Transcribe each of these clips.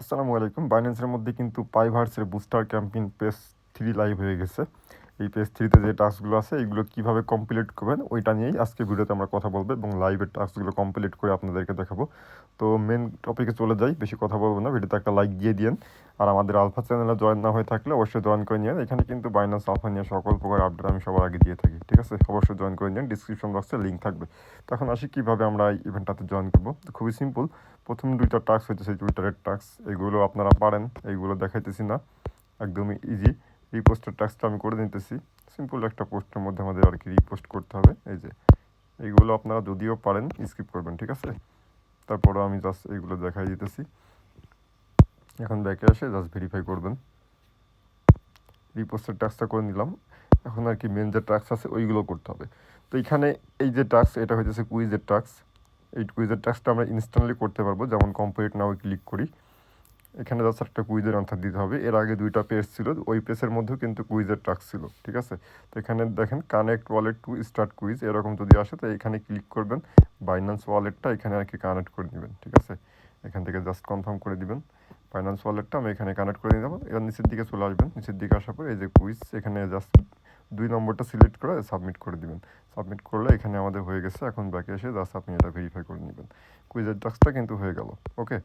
আসসালামু আলাইকুম। বাইন্যান্সের মধ্যে কিন্তু পাইভার্সের booster campaign page three live হয়ে গেছে। এই পেজ থ্রিতে যে টাস্কগুলো আছে এইগুলো কীভাবে কমপ্লিট করবেন, ওইটা নিয়েই আজকে ভিডিওতে আমরা কথা বলব এবং লাইভের টাস্কগুলো কমপ্লিট করে আপনাদেরকে দেখাবো। তো মেন টপিকে চলে যাই, বেশি কথা বলব না, ভিডিওতে একটা লাইক দিয়ে দিন আর আমাদের আলফা চ্যানেলে জয়েন না হয়ে থাকলে অবশ্যই জয়েন করে নিন এখানে কিন্তু বাইন্যান্স আলফা নিয়ে সকল প্রকার আপডেট আমি সবার আগে দিয়ে থাকি, ঠিক আছে? অবশ্যই জয়েন করে নিন ডিসক্রিপশন বক্সে লিঙ্ক থাকবে। তখন আসি কীভাবে আমরা এই ইভেন্টটাতে জয়েন করব। খুবই সিম্পল প্রথম দুইটা টাস্ক হইতেছে টুইটারের টাস্ক এগুলো আপনারা পারেন, এইগুলো দেখাইতেছি না, একদমই ইজি রিপোস্টের টাস্কটা আমি করে নিতেছি। সিম্পল একটা পোস্টের মধ্যে আমাদের আর কি রিপোস্ট করতে হবে। এই যে, এইগুলো আপনারা যদিও পারেন স্কিপ করবেন, ঠিক আছে? তারপরও আমি জাস্ট এইগুলো দেখাই দিতেছি। এখন ব্যাকে এসে জাস্ট ভেরিফাই করবেন। রিপোস্টের টাস্কটা করে নিলাম। এখন আর কি মেন যে টাস্ক আছে, ওইগুলো করতে হবে। তো এখানে এই যে টাস্ক এটা হইতেছে কুইজের টাস্ক এই কুইজের টাস্কটা আমরা ইনস্ট্যান্টলি করতে পারব। যেমন কমপ্লিট নাও ক্লিক করি। এখানে জাস্ট একটা কুইজের আনসার দিতে হবে। এর আগে দুইটা পেজ ছিল, ওই পেজের মধ্যেও কিন্তু কুইজের টাস্ক ছিল, ঠিক আছে? তো এখানে দেখেন connect wallet to start quiz এরকম যদি আসে, তো এখানে ক্লিক করবেন। বাইন্যান্স ওয়ালেটটা এখানে আর কি কানেক্ট করে নেবেন ঠিক আছে? এখান থেকে জাস্ট কনফার্ম করে দিবেন। ফাইন্যান্স ওয়ালেটটা আমি এখানে কানেক্ট করে নিয়ে এবার নিচের দিকে চলে আসবেন। নিচের দিকে আসার পর এই যে কুইজ এখানে জাস্ট দুই নম্বরটা সিলেক্ট করে সাবমিট করে দিবেন। সাবমিট করলে এখানে আমাদের হয়ে গেছে, এখন ব্যাকে এসে জাস্ট আপনি এটা ভেরিফাই করে নেবেন। কুইজের টাস্কটা কিন্তু হয়ে গেল ওকে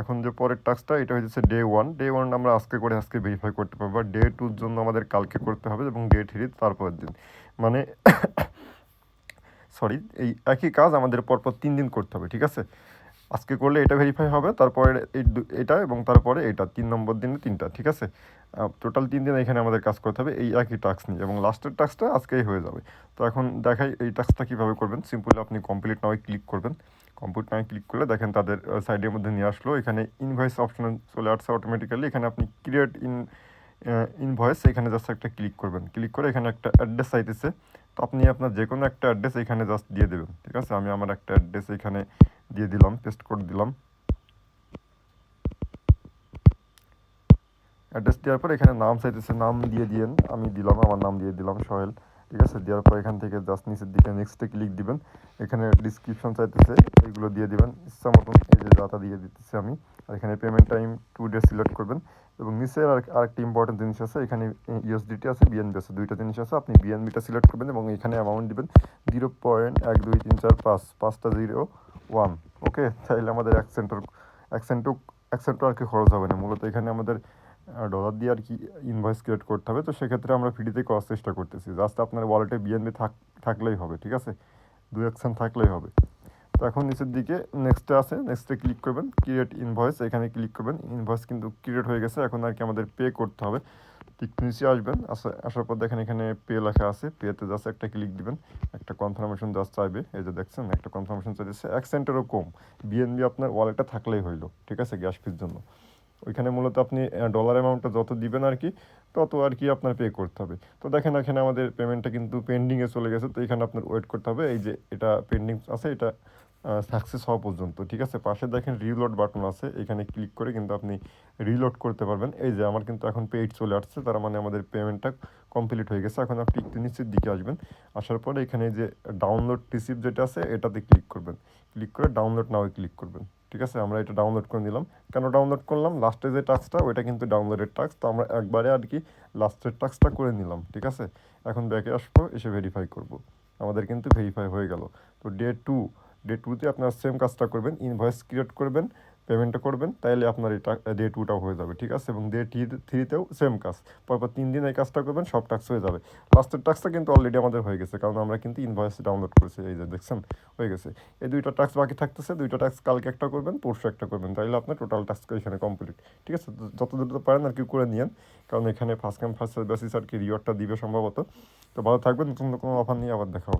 এখন যে পরের টাস্কটা এটা হচ্ছে ডে ওয়ান ডে ওয়ান আমরা আজকে করে আজকে ভেরিফাই করতে পারব। আর ডে টুর জন্য আমাদের কালকে করতে হবে এবং ডে থ্রি তারপরের দিন। মানে সরি এই একই কাজ আমাদের পরপর তিন দিন করতে হবে, ঠিক আছে? আজকে করলে এটা ভেরিফাই হবে, তারপরে এটা এবং তারপরে এটা, তিন নম্বর দিনে তিনটা, ঠিক আছে? টোটাল তিন দিন এখানে আমাদের কাজ করতে হবে, এই একই টাস্ক নিয়ে, এবং লাস্টের টাস্কটা আজকেই হয়ে যাবে। তো এখন দেখাই এই টাস্কটা কীভাবে করবেন। সিম্পলি আপনি কমপ্লিট নাও ক্লিক করবেন। কমপ্লিট নাও ক্লিক করলে দেখেন তাদের সাইডের মধ্যে নিয়ে আসলো। এখানে ইনভয়েস অপশন চলে আসছে অটোমেটিক্যালি এখানে আপনি ক্রিয়েট ইন ইনভয়েস এখানে জাস্ট একটা ক্লিক করবেন। ক্লিক করে এখানে একটা অ্যাড্রেস চাইতেছে। তো আপনি আপনার যে কোনো একটা অ্যাড্রেস এখানে জাস্ট দিয়ে দেবেন, ঠিক আছে? আমি আমার একটা অ্যাড্রেস এখানে দিয়ে দিলাম পেস্ট করে দিলাম। অ্যাড্রেস দেওয়ার পর এখানে নাম চাইতেছে, নাম দিয়ে দিয়েন, আমি দিলাম, আমার নাম দিয়ে দিলাম, সোহেল, ঠিক আছে? দেওয়ার পর এখান থেকে জাস্ট নিচের দিকে নেক্সটে ক্লিক দিবেন। এখানে ডিসক্রিপশন চাইতেছে, এগুলো দিয়ে দিবেন। ইচ্ছা মতন ডাটা দিয়ে দিতেছি আমি। আর এখানে payment time today select করবেন। এবং নিচে আর আরেকটি ইম্পর্টেন্ট জিনিস আছে, এখানে ইউএসডিটি আছে বিএনবি আছে, দুইটা জিনিস আছে, আপনি বিএনবিটা সিলেক্ট করবেন এবং এখানে অ্যামাউন্ট দিবেন জিরো পয়েন্ট এক দুই তিন চার পাঁচ, পাঁচটা জিরো ওয়ান ওকে তাইলে আমাদের এক সেন্টার এক সেন্টও এক সেন্টও আর কি খরচ হবে না। মূলত এখানে আমাদের ডলার দিয়ে আর কি ইনভয়েস ক্রিয়েট করতে হবে। তো সেক্ষেত্রে আমরা ফ্রিতে করার চেষ্টা করতেছি। জাস্ট আপনার ওয়ালেটে বিএনবি থাক থাকলেই হবে, ঠিক আছে? দুই অ্যাকশন থাকলেই হবে। তো এখন নিচের দিকে নেক্সটে আছে। নেক্সটে ক্লিক করবেন ক্রিয়েট ইনভয়েস এখানে ক্লিক করবেন ইনভয়েস কিন্তু ক্রিয়েট হয়ে গেছে। এখন আর কি আমাদের পে করতে হবে। ঠিক নিচে আসবেন, আসা আসার পর দেখেন এখানে পে লেখা আছে। পেতে জাস্ট একটা ক্লিক দিবেন। একটা কনফার্মেশন জাস্ট চাইবে। এই যে দেখছেন, একটা কনফার্মেশন চাইছে এক সেন্টেরও কম। বিএনবি আপনার ওয়ালেটে থাকলেই হইল। ঠিক আছে গ্যাস ফির জন্য। ওইখানে মূলত আপনি ডলার অ্যামাউন্টটা যত দিবেন আর কি, তত আর কি আপনার পে করতে হবে। তো দেখেন এখানে আমাদের পেমেন্টটা কিন্তু পেন্ডিংয়ে চলে গেছে, তো এখানে আপনার ওয়েট করতে হবে। এই যে এটা পেন্ডিং আছে, এটা সাকসেস হওয়া পর্যন্ত, ঠিক আছে? পাশে দেখেন রিলোড বাটন আছে, এখানে ক্লিক করে কিন্তু আপনি রিলোড করতে পারবেন। এই যে আমার কিন্তু এখন পেইড চলে আসছে, তার মানে আমাদের পেমেন্টটা কমপ্লিট হয়ে গেছে। এখন আপনি একটু নিচের দিকে আসবেন, আসার পরে এখানে যে ডাউনলোড রিসিপ্ট যেটা আছে, এটাতে ক্লিক করবেন। ক্লিক করে ডাউনলোড নাও ক্লিক করবেন। ঠিক আছে, আমরা এটা ডাউনলোড করে নিলাম। কেন ডাউনলোড করলাম? লাস্টে যে টাক্সটা ওইটা কিন্তু ডাউনলোডের টাক্স তো আমরা একবারে আর কি লাস্টের টাক্সটা করে নিলাম, ঠিক আছে? এখন ব্যাকে আসব, এসে ভেরিফাই করব। আমাদের কিন্তু ভেরিফাই হয়ে গেল। তো ডে টু ডে টুতে আপনার সেম কাজটা করবেন ইনভয়েস ক্রিয়েট করবেন পেমেন্টটা করবেন, তাইলে আপনার এটা ডে টুটাও হয়ে যাবে, ঠিক আছে? এবং ডে টি থ্রিতেও সেম কাজ। পরপর তিন দিন এই কাজটা করবেন, সব টাক্স হয়ে যাবে। লাস্টের টাক্সটা কিন্তু অলরেডি আমাদের হয়ে গেছে, কারণ আমরা কিন্তু ইনভয়েস ডাউনলোড করেছি, এই যে দেখছেন? হয়ে গেছে। এই দুইটা টাক্স বাকি থাকতেছে, দুইটা টাক্স কালকে একটা করবেন, পরশু একটা করবেন, তাইলে আপনার টোটাল টাস্ক এখানে কমপ্লিট ঠিক আছে? যত দ্রুত পারেন আর কি করে নিয়েন, কারণ এখানে ফার্স্ট ক্যাম্প ফার্স্ট বেসিস আর কি রিওয়ার্ডটা দিবে সম্ভবত। তো ভালো থাকবেন, নতুন কোনো অফার নিয়ে আবার দেখা হবে।